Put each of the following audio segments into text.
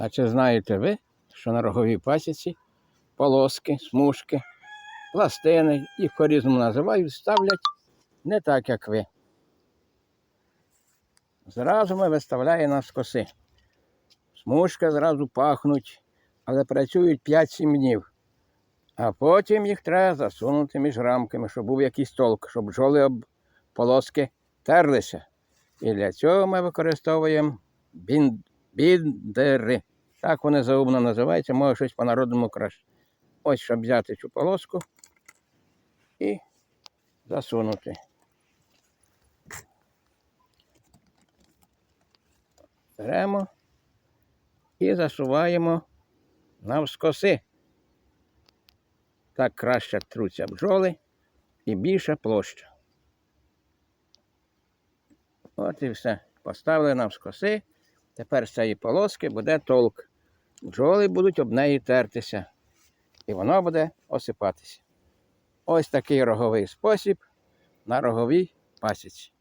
А чи знаєте ви, що на роговій пасіці полоски, смужки, пластини, їх по-різному називають, ставлять не так, як ви. Зразу ми виставляємо на скоси. Смужки зразу пахнуть, але працюють 5-7 днів. А потім їх треба засунути між рамками, щоб був якийсь толк, щоб бджоли об полоски терлися. І для цього ми використовуємо бін... біндери. Так вони заумно називаються, може щось по-народному краще. Ось, щоб взяти цю полоску і засунути. Беремо і засуваємо навскоси. Так краще труться бджоли і більша площа. От і все. Поставили навскоси. Тепер з цієї полоски буде толк. Бджоли будуть об неї тертися. І воно буде осипатися. Ось такий роговий спосіб на роговій пасіці.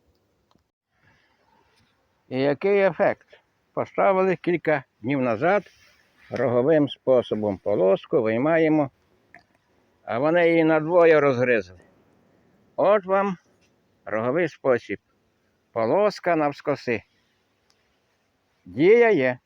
І який ефект? Поставили кілька днів назад роговим способом полоску, виймаємо, а вони її надвоє розгризли. От вам роговий спосіб. Полоска навскоси. Дія є.